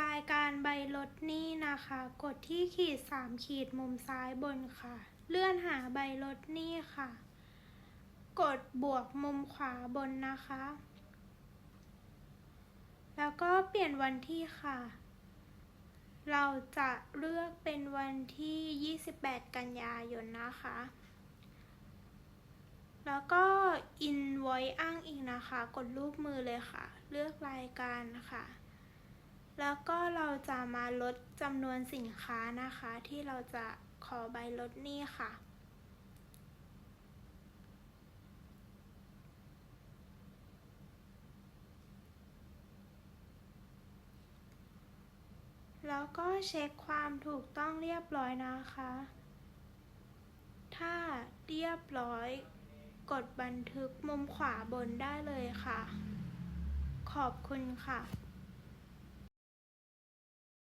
รายการใบลดหนี้นะคะ กดที่ขีดสามขีดมุมซ้ายบนค่ะ เลื่อนหาใบลดหนี้ค่ะ กดบวกมุมขวาบนนะคะ แล้วก็เปลี่ยนวันที่ค่ะ เราจะเลือกเป็นวันที่ 28 กันยายนนะคะ แล้วก็ invoice อ้างอิงนะคะ กดรูปมือเลยค่ะ เลือกรายการค่ะ แล้วก็เราจะมาลดจำนวนสินค้านะคะ ที่เราจะขอใบลดหนี้ค่ะ แล้วก็เช็คความถูกต้องเรียบร้อยนะคะ ถ้าเรียบร้อยกดบันทึกมุมขวาบนได้เลยค่ะ ขอบคุณค่ะ